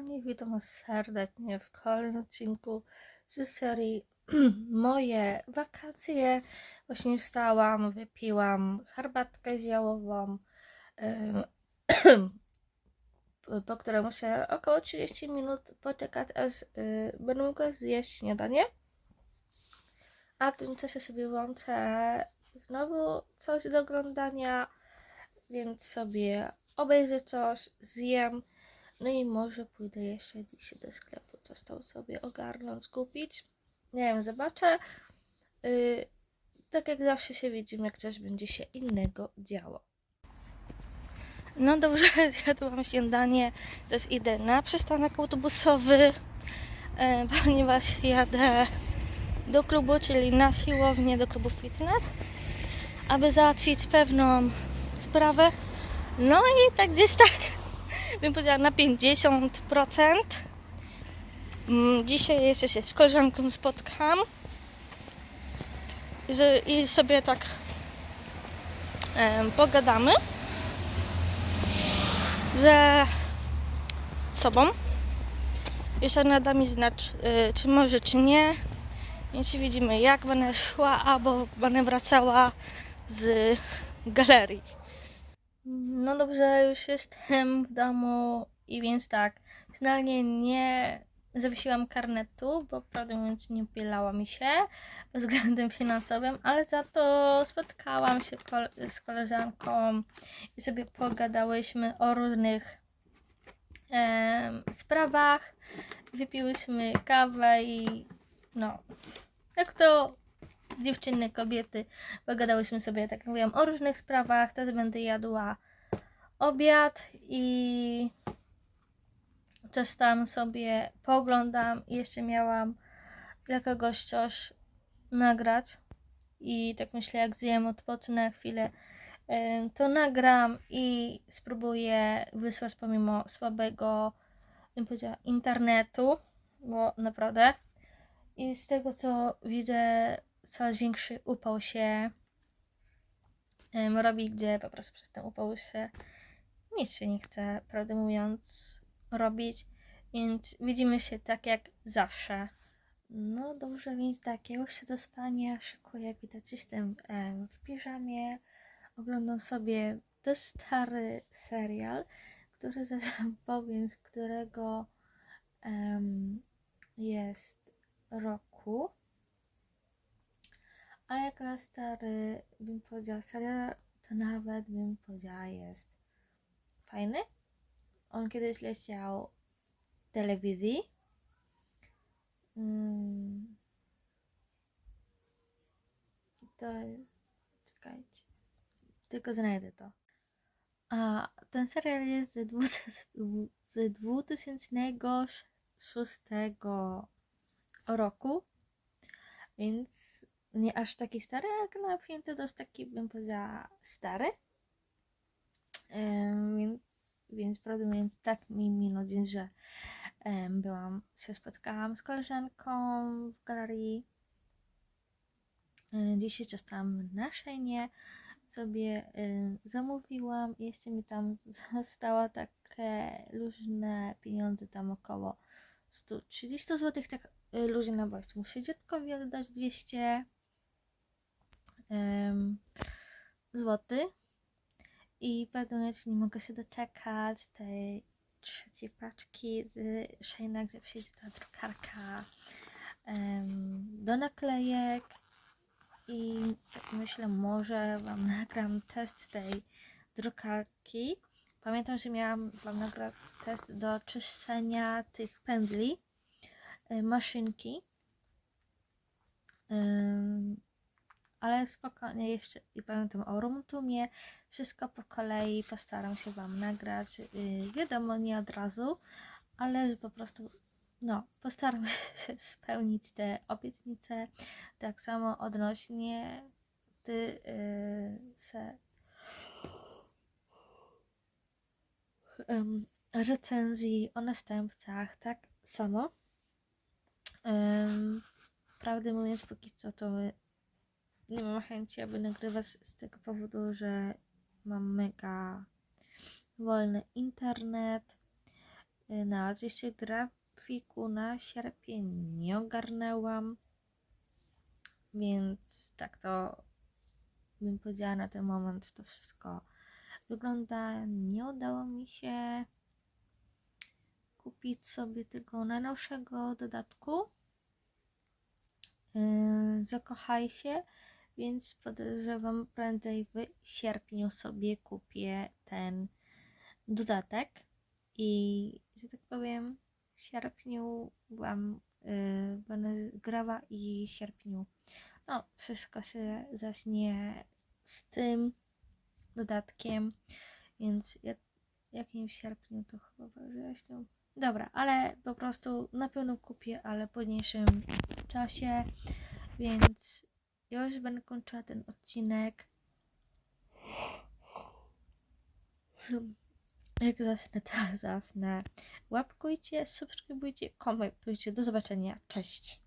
kochani, witam serdecznie w kolejnym odcinku z serii Moje wakacje. Właśnie wstałam, wypiłam herbatkę ziołową, po której muszę około 30 minut poczekać, aż y, będę mogła zjeść śniadanie. A w tym czasie sobie włączę znowu coś do oglądania, więc sobie obejrzę coś, zjem. No i może pójdę jeszcze dzisiaj do sklepu, coś tam sobie ogarnąć, kupić. Nie wiem, zobaczę. Yy, tak jak zawsze się widzimy, jak coś będzie się innego działo. No dobrze, zjadłam śniadanie, też idę na przystanek autobusowy, e, ponieważ jadę do klubu, czyli na siłownię, do klubu fitness, aby załatwić pewną sprawę. No i tak gdzieś tak bym powiedziała na 50%. Mm, Dzisiaj jeszcze się z koleżanką spotkam że, i sobie tak pogadamy ze sobą. Jeszcze nada mi znać, y, czy może, czy nie. Więc widzimy, jak będę szła, albo będę wracała z galerii. No dobrze, już jestem w domu i więc tak, finalnie nie zawiesiłam karnetu, bo prawdę mówiąc nie upielała mi się pod względem finansowym, ale za to spotkałam się z koleżanką i sobie pogadałyśmy o różnych em, sprawach, wypiłyśmy kawę i no, jak to dziewczyny, kobiety, pogadałyśmy sobie, tak jak mówiłam, o różnych sprawach, teraz będę jadła obiad i coś tam sobie pooglądam i jeszcze miałam dla kogoś coś nagrać. I tak myślę, jak zjem, odpocznę chwilę, to nagram i spróbuję wysłać pomimo słabego, bym internetu, bo naprawdę. I z tego co widzę, coraz większy upał się robi, gdzie po prostu przez ten upał się nic się nie chce, prawdę mówiąc, robić. Więc widzimy się tak jak zawsze. No dobrze, więc tak, ja już się do spania szykuję, jak widać jestem em, w piżamie. Oglądam sobie to stary serial, który zaraz powiem, z którego em, jest roku. A jak na stary bym powiedziała serial, to nawet bym powiedziała jest fajny. On kiedyś leciał w telewizji. Mm. To jest. Czekajcie. Tylko znajdę to. A ten serial jest z, z 2006 roku. Więc nie aż taki stary, jak na film to dość taki, bym powiedziała, stary. Więc, więc prawdę mówiąc, tak mi minął dzień, że byłam, się spotkałam z koleżanką w galerii. E, Dzisiaj tam na szejnie sobie em, zamówiłam. Jeszcze mi tam zostało takie luźne pieniądze, tam około 130 zł, tak y, luźne, bo jeszcze muszę dziadkowi oddać 200 em, zł. I mówiąc, nie mogę się doczekać tej trzeciej paczki z Shayna, gdzie przyjdzie ta drukarka em, do naklejek. I tak myślę, może Wam nagram test tej drukarki. Pamiętam, że miałam Wam nagrać test do czyszczenia tych pędzli, maszynki. Ym, ale spokojnie jeszcze i pamiętam o Rumtumie. Wszystko po kolei postaram się Wam nagrać. Yy, wiadomo, nie od razu, ale po prostu no, postaram się spełnić te obietnice. Tak samo odnośnie ty yy, se recenzji o następcach, tak samo. Prawdę mówiąc, póki co to nie mam chęci, aby nagrywać z tego powodu, że mam mega wolny internet Y, Na oczywiście grafiku na sierpień nie ogarnęłam, więc tak to bym powiedziała na ten moment to wszystko wygląda. Nie udało mi się kupić sobie tego najnowszego dodatku. Yy, zakochaj się, więc podejrzewam prędzej w sierpniu sobie kupię ten dodatek i że tak powiem w sierpniu byłam yy, będę grała i w sierpniu no wszystko się zacznie z tym dodatkiem, więc jak, jak nie w sierpniu to chyba we wrześniu. Dobra, ale po prostu na pewno kupię, ale w późniejszym czasie, więc ja już będę kończyła ten odcinek. Jak zacznę, tak zacznę. Łapkujcie, subskrybujcie, komentujcie. Do zobaczenia. Cześć.